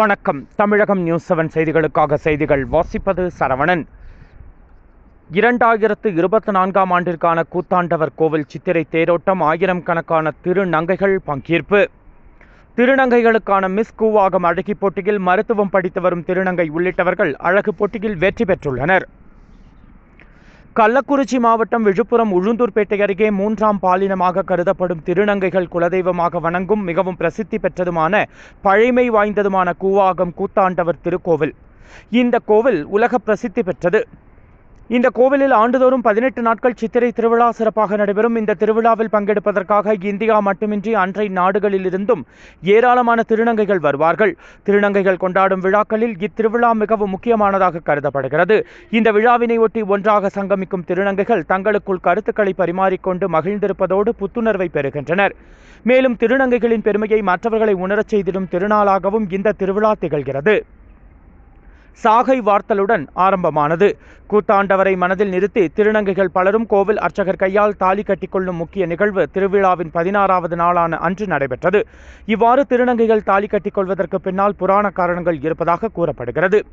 வணக்கம். தமிழகம் news seven செய்திகளுக்காக செய்திகள் வாசிப்பது சரவணன். இரண்டாயிரத்து இருபத்தி நான்காம் ஆண்டிற்கான கூத்தாண்டவர் கோவில் சித்திரை தேரோட்டம் ஆயிரம் கணக்கான திருநங்கைகள் பங்கேற்பு. திருநங்கைகளுக்கான மிஸ் கூவாகம் அழகி போட்டியில் மருத்துவம் படித்து வரும் திருநங்கை உள்ளிட்டவர்கள் அழகு போட்டியில் வெற்றி பெற்றுள்ளனர். கள்ளக்குறிச்சி மாவட்டம் விழுப்புரம் உளுந்தூர்பேட்டை அருகே மூன்றாம் பாலினமாக கருதப்படும் திருநங்கைகள் குலதெய்வமாக வணங்கும் மிகவும் பிரசித்தி பெற்றதுமான பழைமை வாய்ந்ததுமான கூவாகம் கூத்தாண்டவர் திருக்கோவில். இந்த கோவில் உலக பிரசித்தி பெற்றது. இந்த கோவிலில் ஆண்டுதோறும் பதினெட்டு நாட்கள் சித்திரை திருவிழா சிறப்பாக நடைபெறும். இந்த திருவிழாவில் பங்கெடுப்பதற்காக இந்தியா மட்டுமின்றி அன்றை நாடுகளிலிருந்தும் ஏராளமான திருநங்கைகள் வருவார்கள். திருநங்கைகள் கொண்டாடும் விழாக்களில் இத்திருவிழா மிகவும் முக்கியமானதாக கருதப்படுகிறது. இந்த விழாவினை ஒட்டி ஒன்றாக சங்கமிக்கும் திருநங்கைகள் தங்களுக்குள் கருத்துக்களை பரிமாறிக்கொண்டு மகிழ்ந்திருப்பதோடு புத்துணர்வை பெறுகின்றனர். மேலும் திருநங்கைகளின் பெருமையை மற்றவர்களை உணரச் செய்திடும் திருநாளாகவும் இந்த திருவிழா திகழ்கிறது. சாகை வார்த்தலுடன் ஆரம்பமானது. கூத்தாண்டவரை மனதில் நிறுத்தி திருநங்கைகள் பலரும் கோவில் அர்ச்சகர் கையால் தாலி கட்டிக்கொள்ளும் முக்கிய நிகழ்வு திருவிழாவின் பதினாறாவது நாளான அன்று நடைபெற்றது. இவ்வாறு திருநங்கைகள் தாலி கட்டிக்கொள்வதற்கு பின்னால் புராண காரணங்கள் இருப்பதாக கூறப்படுகிறது.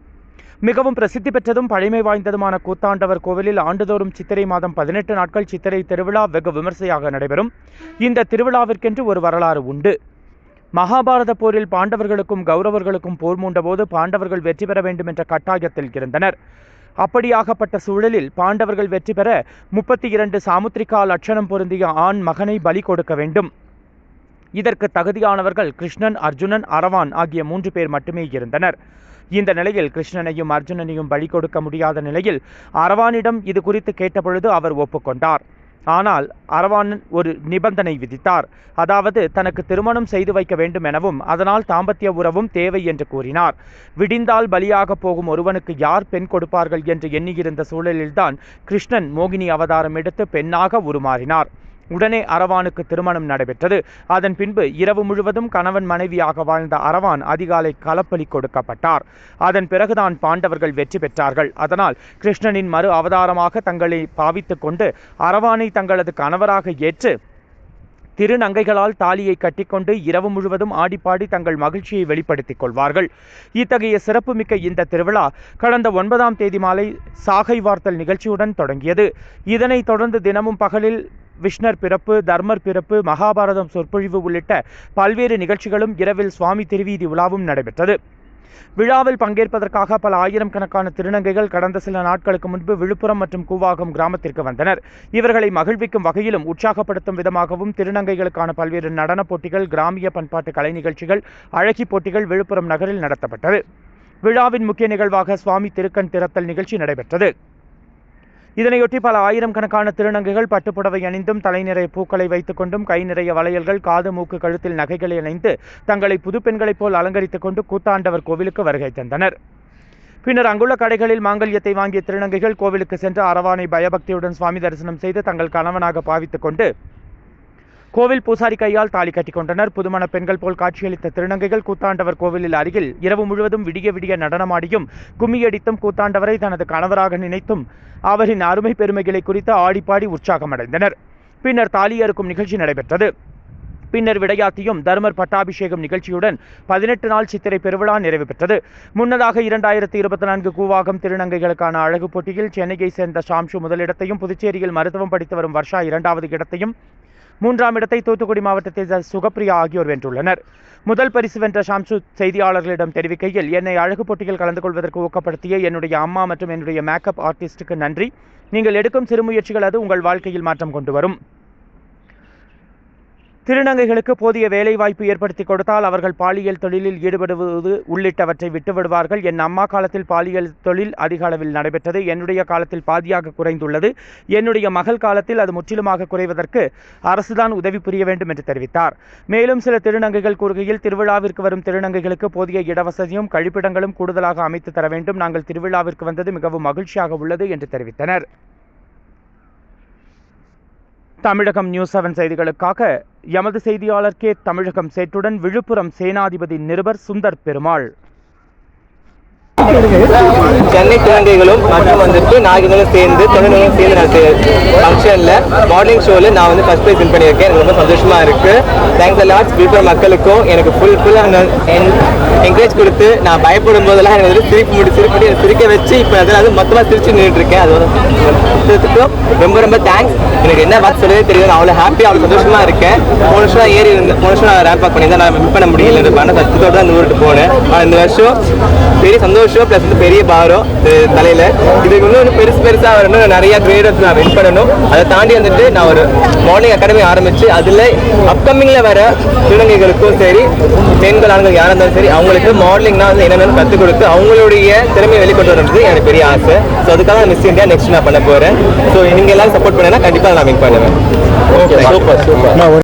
மிகவும் பிரசித்தி பெற்றதும் பழமை வாய்ந்ததுமான கூத்தாண்டவர் கோவிலில் ஆண்டுதோறும் சித்திரை மாதம் பதினெட்டு நாட்கள் சித்திரை திருவிழா வெகு விமர்சையாக நடைபெறும். இந்த திருவிழாவிற்கென்று ஒரு வரலாறு உண்டு. மகாபாரத போரில் பாண்டவர்களுக்கும் கௌரவர்களுக்கும் போர் மூண்டபோது பாண்டவர்கள் வெற்றி பெற வேண்டும் என்ற கட்டாயத்தில் இருந்தனர் அப்படியாகப்பட்ட சூழலில் பாண்டவர்கள் வெற்றி பெற முப்பத்தி இரண்டு சாமுத்திரிகா லட்சணம் பொருந்திய ஆண் மகனை பலி கொடுக்க வேண்டும். இதற்கு தகுதியானவர்கள் கிருஷ்ணன் அர்ஜுனன் அரவான் ஆகிய மூன்று பேர் மட்டுமே இருந்தனர். இந்த நிலையில் கிருஷ்ணனையும் அர்ஜுனனையும் பலி கொடுக்க முடியாத நிலையில் அரவானிடம் இது குறித்து கேட்டபொழுது அவர் ஒப்புக்கொண்டார். ஆனால் அரவானன் ஒரு நிபந்தனை விதித்தார். அதாவது தனக்கு திருமணம் செய்து வைக்க வேண்டும் எனவும் அதனால் தாம்பத்திய உறவும் தேவை என்று கூறினார். விடிந்தால் பலியாக போகும் ஒருவனுக்கு யார் பெண் கொடுப்பார்கள் என்று எண்ணியிருந்த சூழலில்தான் கிருஷ்ணன் மோகினி அவதாரம் எடுத்து பெண்ணாக உருமாறினார். உடனே அரவானுக்கு திருமணம் நடைபெற்றது. அதன் பின்பு இரவு முழுவதும் கணவன் மனைவியாக வாழ்ந்த அரவான் அதிகாலை களப்பலி கொடுக்கப்பட்டார். அதன் பிறகுதான் பாண்டவர்கள் வெற்றி பெற்றார்கள். அதனால் கிருஷ்ணனின் மறு அவதாரமாக தங்களை பாவித்துக் கொண்டு அரவானை தங்களது கணவராக ஏற்று திருநங்கைகளால் தாலியை கட்டிக்கொண்டு இரவு முழுவதும் ஆடிப்பாடி தங்கள் மகிழ்ச்சியை வெளிப்படுத்திக் கொள்வார்கள். இத்தகைய சிறப்புமிக்க இந்த திருவிழா கடந்த ஒன்பதாம் தேதி மாலை சாகை வார்த்தல் நிகழ்ச்சியுடன் தொடங்கியது. இதனைத் தொடர்ந்து தினமும் பகலில் விஷ்ணர் பிறப்பு தர்மர் பிறப்பு மகாபாரதம் சொற்பொழிவு உள்ளிட்ட பல்வேறு நிகழ்ச்சிகளும் இரவில் சுவாமி திருவீதி உலாவும் நடைபெற்றது. விழாவில் பங்கேற்பதற்காக பல ஆயிரம் கணக்கான திருநங்கைகள் கடந்த சில நாட்களுக்கு முன்பு விழுப்புரம் மற்றும் கூவாகம் கிராமத்திற்கு வந்தனர். இவர்களை மகிழ்விக்கும் வகையிலும் உற்சாகப்படுத்தும் விதமாகவும் திருநங்கைகளுக்கான பல்வேறு நடனப் போட்டிகள் கிராமிய பண்பாட்டு கலை நிகழ்ச்சிகள் அழகி போட்டிகள் விழுப்புரம் நகரில் நடத்தப்பட்டது. விழாவின் முக்கிய நிகழ்வாக சுவாமி திருக்கண் திறத்தல் நிகழ்ச்சி நடைபெற்றது. இதனையொட்டி பல ஆயிரம் கணக்கான திருநங்கைகள் பட்டுப்புடவை அணிந்தும் தலை நிறைய பூக்களை வைத்துக் கொண்டும் கை நிறைய வளையல்கள் காது மூக்கு கழுத்தில் நகைகளை அணிந்து தங்களை புதுப்பெண்களைப் போல் அலங்கரித்துக் கொண்டு கூத்தாண்டவர் கோவிலுக்கு வருகை தந்தனர். பின்னர் அங்குள்ள கடைகளில் மாங்கல்யத்தை வாங்கிய திருநங்கைகள் கோவிலுக்கு சென்று அரவானை பயபக்தியுடன் சுவாமி தரிசனம் செய்து தங்கள் கணவனாக பாவித்துக் கொண்டு கோவில் பூசாரி கையால் தாலி கட்டிக் கொண்டனர் புதுமண பெண்கள் போல் காட்சியளித்த திருநங்கைகள் கூத்தாண்டவர் கோவிலில் அருகில் இரவு முழுவதும் விடிய விடிய நடனமாடியும் கும்மியடித்தும் கூத்தாண்டவரை தனது கணவராக நினைத்தும் அவரின் அருமை பெருமைகளை குறித்து ஆடிப்பாடி உற்சாகமடைந்தனர். பின்னர் தாலி அறுக்கும் நிகழ்ச்சி நடைபெற்றது. பின்னர் விடையாத்தியும் தர்மர் பட்டாபிஷேகம் நிகழ்ச்சியுடன் பதினெட்டு நாள் சித்திரை பெருவிழா நிறைவு பெற்றது. முன்னதாக இரண்டாயிரத்தி இருபத்தி நான்கு கூவாகம் திருநங்கைகளுக்கான அழகு போட்டியில் சென்னையை சேர்ந்த ஷாம்ஷு முதலிடத்தையும் புதுச்சேரியில் மருத்துவம் படித்து வரும் வர்ஷா இரண்டாவது இடத்தையும் மூன்றாம் இடத்தை தூத்துக்குடி மாவட்டத்தை சேர்ந்த சுகப்பிரியா ஆகியோர் வென்றுள்ளனர். முதல் பரிசு வென்ற ஷாம்சு செய்தியாளர்களிடம் தெரிவிக்கையில் என்னை அழகு போட்டியில் கலந்து கொள்வதற்கு ஊக்கப்படுத்திய என்னுடைய அம்மா மற்றும் என்னுடைய மேக்கப் ஆர்டிஸ்டுக்கு நன்றி. நீங்கள் எடுக்கும் சிறு முயற்சிகள் அது உங்கள் வாழ்க்கையில் மாற்றம் கொண்டு வரும். திருநங்கைகளுக்கு போதிய வேலைவாய்ப்பு ஏற்படுத்தி கொடுத்தால் அவர்கள் பாலியல் தொழிலில் ஈடுபடுவது உள்ளிட்டவற்றை விட்டுவிடுவார்கள். என் அம்மா காலத்தில் பாலியல் தொழில் அதிக அளவில் நடைபெற்றது. என்னுடைய காலத்தில் பாதியாக குறைந்துள்ளது. என்னுடைய மகள் காலத்தில் அது முற்றிலுமாக குறைவதற்கு அரசுதான் உதவி புரிய வேண்டும் என்று தெரிவித்தார். மேலும் சில திருநங்கைகள் கூறுகையில் திருவிழாவிற்கு வரும் திருநங்கைகளுக்கு போதிய இடவசதியும் கழிப்பிடங்களும் கூடுதலாக அமைத்து தர வேண்டும். நாங்கள் திருவிழாவிற்கு வந்தது மிகவும் மகிழ்ச்சியாக உள்ளது என்று தெரிவித்தனர். தமிழகம் நியூஸ் செவன் செய்திகளுக்காக எமது செய்தியாளர் கே தமிழகம் சேட்டுடன் விழுப்புரம் சேனாதிபதி நிருபர் சுந்தர் பெருமாள். சென்னை குழந்தைகளும் மற்றும் வந்துட்டு நாயகங்களும் சேர்ந்து தொழில்களும் சேர்ந்து நான் ஃபங்க்ஷனில் மார்னிங் ஷோவில் நான் வந்து ஃபர்ஸ்ட் ப்ரைஸ் வின் பண்ணியிருக்கேன். எனக்கு ரொம்ப சந்தோஷமாக இருக்கு. தேங்க்ஸ் அலாட் விழுப்புரம் மக்களுக்கும் எனக்கு ஃபுல் ஃபுல்லாக என்கரேஜ் கொடுத்து நான் பயப்படும் போதெல்லாம் எனக்கு வந்து சிரிப்பு முடி சிரிப்பு எனக்கு சிரிக்க வச்சு இப்போ அதில் அது மொத்தமாக சிரிச்சு நின்றுட்டு இருக்கேன் அது வந்து ரொம்ப ரொம்ப தேங்க்ஸ் எனக்கு என்ன பார்த்து சொல்லவே தெரியும் நான் அவ்வளோ ஹாப்பியாக அவ்வளோ சந்தோஷமாக இருக்கேன். போன வருஷம் ஏறி இருந்தேன். போன வருஷம் நான் ரேம்ப் அப் பண்ணியிருந்தேன். நான் வின் பண்ண முடியல. இந்த பண்ண சத்தத்தோட தான் இந்த ஊருக்கு போனேன். ஆனால் இந்த வருஷம் பெரிய சந்தோஷம். ப்ளஸ் வந்து பெரிய பாரம் தலையில. இதுக்கு இன்னும் இன்னும் பெருசு பெருசாக வரணும் நிறைய கிரேடர்ஸ் நான் வின் பண்ணணும். அதை தாண்டி வந்துட்டு நான் ஒரு மார்னிங் அகாடமி ஆரம்பிச்சு அதில் அப்கமிங்ல வர திருநங்கைகளுக்கும் சரி பெண்கள் ஆண்கள் யாராக இருந்தாலும் சரி அவங்களுக்கு மாடலிங்னா வந்து என்னென்னு கற்றுக் கொடுத்து அவங்களுடைய திறமையை வெளிக்கொண்டு வரது எனக்கு பெரிய ஆசை. ஸோ அதுக்காக மிஸ் இந்தியா நெக்ஸ்ட் நான் பண்ண போகிறேன் ஸோ நீங்கள் எல்லாரும் சப்போர்ட் பண்ணேன்னா கண்டிப்பாக நான் வின் பண்ணுவேன். Okay super super